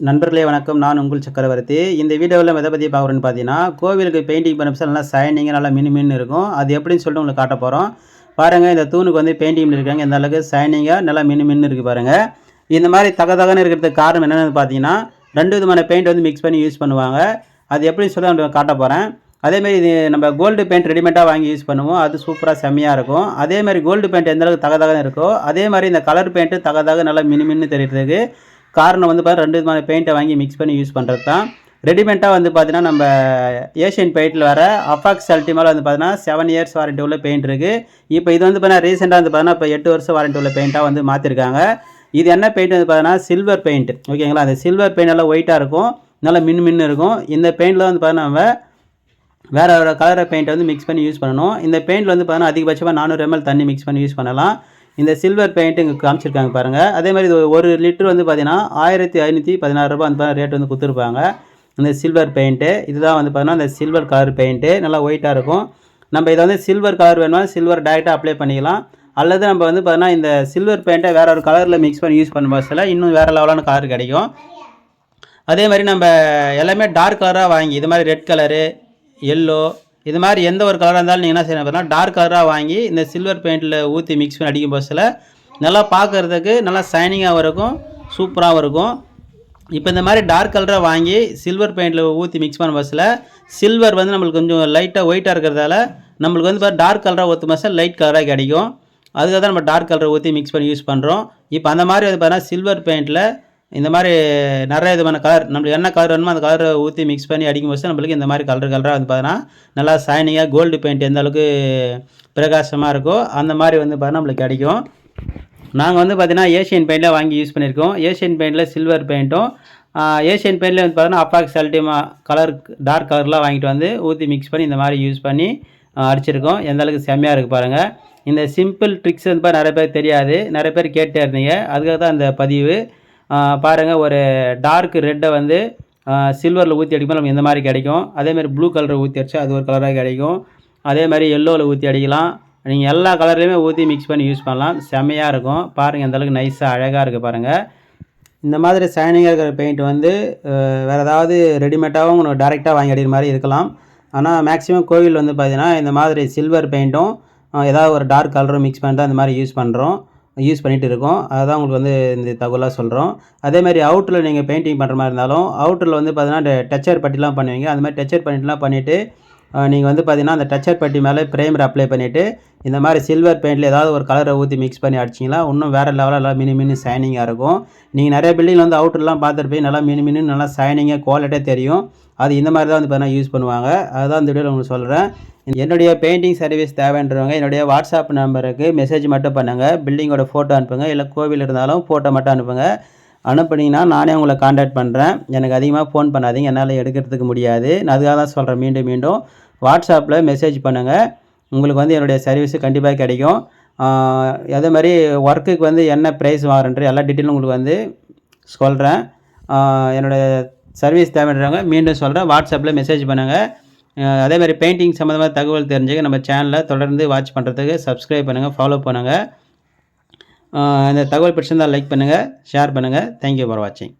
நண்பர்களே வணக்கம். நான் உங்கள் சக்கரவர்த்தி. இந்த வீடியோவில் எதை பற்றி பார்க்குறேன்னு பார்த்தீங்கன்னா கோவிலுக்கு பெயிண்டிங் பண்ண நல்லா சைனிங்காக நல்லா மினு மின்னு இருக்கும். அது எப்படின்னு சொல்லிட்டு உங்களுக்கு காட்ட போகிறோம் பாருங்கள் இந்த தூணுக்கு வந்து பெயிண்டிங் இருக்காங்க. இந்த அளவுக்கு சைனிங்காக நல்லா மினு மின்னு இருக்குது பாருங்கள் இந்த மாதிரி தக தகன்னு இருக்கிறதுக்கு காரணம் என்னென்னு பார்த்தீங்கன்னா ரெண்டு விதமான பெயிண்ட் வந்து மிக்ஸ் பண்ணி யூஸ் பண்ணுவாங்க. அது எப்படின்னு சொல்லி நான் காட்ட போகிறேன் அதேமாதிரி இது நம்ம கோல்டு பெயிண்ட் ரெடிமேடாக வாங்கி யூஸ் பண்ணுவோம். அது சூப்பராக செம்மையாக இருக்கும். அதேமாதிரி கோல்டு பெயிண்ட் எந்தளவுக்கு தகதகன்னு தக தகன்னு இருக்கோ அதே மாதிரி இந்த கலர் பெயிண்ட்டு தக தக நல்லா மினு மின்னு தெரியுறதுக்கு காரணம் வந்து பார்த்தா ரெண்டு விதமான பெயிண்ட்டை வாங்கி மிக்ஸ் பண்ணி யூஸ் பண்ணுறது தான் ரெடிமேட்டாக வந்து பார்த்தீங்கன்னா நம்ம ஏஷியன் பெயிண்டில் வர அஃபாக்ஸ் அல்டிமாவில் வந்து பார்த்தீங்கன்னா செவன் இயர்ஸ் வாரண்டி உள்ள பெயிண்ட் இருக்குது இப்போ இது வந்து பார்த்தீங்கன்னா ரீசெண்டாக வந்து பார்த்தீங்கன்னா இப்போ எட்டு வருஷம் வாரண்ட்டி உள்ள பெயிண்ட்டாக வந்து மாற்றிருக்காங்க இது என்ன பெயிண்ட் வந்து பார்த்தீங்கன்னா சில்வர் பெயிண்ட் ஓகேங்களா அந்த சில்வர் பெயிண்ட் எல்லாம் ஒயிட்டாக இருக்கும். நல்லா மின் மின்னு இருக்கும். இந்த பெயிண்டில் வந்து பார்த்தீங்கன்னா நம்ம வேறு வேறு கலரை பெயிண்ட் வந்து மிக்ஸ் பண்ணி யூஸ் பண்ணணும். இந்த பெயிண்டில் வந்து பார்த்தீங்கன்னா அதிகபட்சமாக நானூறு எம்எல் தண்ணி மிக்ஸ் பண்ணி யூஸ் பண்ணலாம். இந்த சில்வர் பெயிண்ட் இங்கே காமிச்சிருக்காங்க பாருங்கள் அதே மாதிரி இது ஒரு லிட்டர் வந்து பார்த்தீங்கன்னா ஆயிரத்தி ஐநூற்றி பதினாறு ரூபா அந்த ரேட் வந்து கொடுத்துருப்பாங்க. இந்த சில்வர் பெயிண்ட்டு இதுதான் வந்து பார்த்தீங்கன்னா இந்த சில்வர் கலர் பெயிண்ட்டு நல்லா ஒயிட்டாக இருக்கும். நம்ம இதை வந்து சில்வர் கலர் வேணுமா சில்வர் டேரெக்டாக அப்ளை பண்ணிக்கலாம். அல்லது நம்ம வந்து பார்த்தீங்கன்னா இந்த சில்வர் பெயிண்ட்டை வேறு ஒரு கலரில் மிக்ஸ் பண்ணி யூஸ் பண்ணும் பட்சத்தில் இன்னும் வேறு லெவலான கலர் கிடைக்கும். அதே மாதிரி நம்ம எல்லாமே டார்க் கலராக வாங்கி இது மாதிரி ரெட் கலரு எல்லோ இது மாதிரி எந்த ஒரு கலராக இருந்தாலும் நீங்கள் என்ன செய்யணும் பார்த்தீங்கன்னா டார்க் கலராக வாங்கி இந்த சில்வர் பெயிண்டில் ஊற்றி மிக்ஸ் பண்ணி அடிக்கும் பஸ்ஸில் நல்லா பார்க்குறதுக்கு நல்லா சைனிங்காகவும் இருக்கும் சூப்பராகவும் இருக்கும். இப்போ இந்த மாதிரி டார்க் கலராக வாங்கி சில்வர் பெயிண்டில் ஊற்றி மிக்ஸ் பண்ண பஸ்ஸில் சில்வர் வந்து நம்மளுக்கு கொஞ்சம் லைட்டாக ஒயிட்டாக இருக்கிறதால நம்மளுக்கு வந்து இப்போ டார்க் கலராக ஊற்றும் பஸ்ஸில் லைட் கலராக கிடைக்கும். அதுக்காக தான் நம்ம டார்க் கலரை ஊற்றி மிக்ஸ் பண்ணி யூஸ் பண்ணுறோம் இப்போ அந்த மாதிரி வந்து பார்த்தீங்கன்னா சில்வர் பெயிண்டில் இந்த மாதிரி நிறைய விதமான கலர் நம்மளுக்கு என்ன கலர் வேணுமோ அந்த கலரை ஊற்றி மிக்ஸ் பண்ணி அடிக்கும் போது நம்மளுக்கு இந்த மாதிரி கலர் கலராக வந்து பார்த்தோன்னா நல்லா சைனிங்காக கோல்டு பெயிண்ட் எந்த அளவுக்கு பிரகாசமாக இருக்கோ அந்த மாதிரி வந்து பார்த்தீங்கன்னா நம்மளுக்கு கிடைக்கும். நாங்கள் வந்து பார்த்தீங்கன்னா ஏஷியன் பெயிண்டில் வாங்கி யூஸ் பண்ணியிருக்கோம். ஏஷியன் பெயிண்டில் சில்வர் பெயிண்ட்டும் ஏஷியன் பெயிண்டில் வந்து பார்த்தோன்னா அப்பாக்ஸ் அல்டிமா கலர் டார்க் கலர்லாம் வாங்கிட்டு வந்து ஊற்றி மிக்ஸ் பண்ணி இந்த மாதிரி யூஸ் பண்ணி அடிச்சிருக்கோம். எந்த அளவுக்கு செம்மையாக இருக்குது பாருங்கள் இந்த சிம்பிள் ட்ரிக்ஸ் வந்து நிறைய பேர் தெரியாது. நிறைய பேர் கேட்டே இருந்தீங்க. அதுக்காக தான் அந்த பதிவு. பாருங்கள் ஒரு டார்க் ரெட்டை வந்து சில்வரில் ஊற்றி அடிக்கும்போது நமக்கு இந்த மாதிரி கிடைக்கும்? அதேமாதிரி ப்ளூ கலரை ஊற்றி அடிச்சா அது ஒரு கலராக கிடைக்கும். அதே மாதிரி எல்லோவில் ஊற்றி அடிக்கலாம். நீங்கள் எல்லா கலர்லேயுமே ஊற்றி மிக்ஸ் பண்ணி யூஸ் பண்ணலாம். செம்மையாக இருக்கும். பாருங்கள் அந்தளவுக்கு நைஸாக அழகாக இருக்குது பாருங்கள் இந்த மாதிரி ஷைனிங்காக இருக்கிற பெயிண்ட் வந்து வேறு ஏதாவது ரெடிமேடாகவும் உங்களுக்கு டேரெக்டாக வாங்கி அடிக்கிற மாதிரி இருக்கலாம். ஆனால் மேக்ஸிமம் கோவில் வந்து பார்த்திங்கன்னா இந்த மாதிரி சில்வர் பெயிண்ட்டும் ஏதாவது ஒரு டார்க் கலரும் மிக்ஸ் பண்ணி தான் இந்த மாதிரி யூஸ் பண்ணுறோம் யூஸ் பண்ணிகிட்டு இருக்கோம். அதுதான் உங்களுக்கு வந்து இந்த தகவலாக சொல்கிறோம் அதேமாதிரி அவுட்டரில் நீங்கள் பெயிண்டிங் பண்ணுற மாதிரி இருந்தாலும் அவுட்டரில் வந்து பார்த்தீங்கன்னா டச்சர் பட்டிலாம் பண்ணுவீங்க. அந்த மாதிரி டச்சர் பண்ணிட்டுலாம் பண்ணிவிட்டு நீங்கள் வந்து பார்த்தீங்கன்னா அந்த டச்சர் பட்டி மேலே ப்ரைமர் அப்ளை பண்ணிவிட்டு இந்த மாதிரி சில்வர் பெயிண்டில் ஏதாவது ஒரு கலரை ஊற்றி மிக்ஸ் பண்ணி அடிச்சிங்களா இன்னும் வேறு லெவலில் நல்லா மினி மினி ஷைனிங்காக இருக்கும். நீங்கள் நிறைய பில்டிங் வந்து அவுட்டர்லாம் பார்த்துட்டு நல்லா மினி மினி நல்லா ஷைனிங்காக குவாலிட்டியாக தெரியும். அது இந்த மாதிரி தான் வந்து பார்த்தீங்கன்னா யூஸ் பண்ணுவாங்க. அதுதான் இந்த வீடியோவில் உங்களுக்கு சொல்கிறேன் என்னுடைய பெயிண்டிங் சர்வீஸ் தேவைன்றவங்க என்னுடைய வாட்ஸ்அப் நம்பருக்கு மெசேஜ் மட்டும் பண்ணுங்கள் பில்டிங்கோட ஃபோட்டோ அனுப்புங்க. இல்லை கோவில் இருந்தாலும் ஃபோட்டோ மட்டும் அனுப்புங்க. அனுப்புனீங்கன்னா நானே உங்களை காண்டாக்ட் பண்ணுறேன் எனக்கு அதிகமாக ஃபோன் பண்ணாதீங்க. என்னால் எடுக்கிறதுக்கு முடியாது. நான் அதுக்காக தான் சொல்கிறேன் மீண்டும் மீண்டும். வாட்ஸ்அப்பில் மெசேஜ் பண்ணுங்கள் உங்களுக்கு வந்து என்னுடைய சர்வீஸு கண்டிப்பாக கிடைக்கும். அதே மாதிரி ஒர்க்குக்கு வந்து என்ன ப்ரைஸ் வாங்குறன்ற எல்லா டீட்டெயிலும் உங்களுக்கு வந்து சொல்கிறேன் என்னுடைய சர்வீஸ் தேவைன்றவங்க மீண்டும் சொல்கிறேன் வாட்ஸ்அப்பில் மெசேஜ் பண்ணுங்கள் அதே மாதிரி பெயிண்டிங் சம்மந்தமாக தகவல் தெரிஞ்சுக்க நம்ம சேனலில் தொடர்ந்து வாட்ச் பண்ணுறதுக்கு சப்ஸ்கிரைப் பண்ணுங்கள் ஃபாலோ பண்ணுங்கள் இந்த தகவல் பிடிச்சிருந்தால் லைக் பண்ணுங்கள் ஷேர் பண்ணுங்கள் தேங்க்யூ ஃபார் வாட்சிங்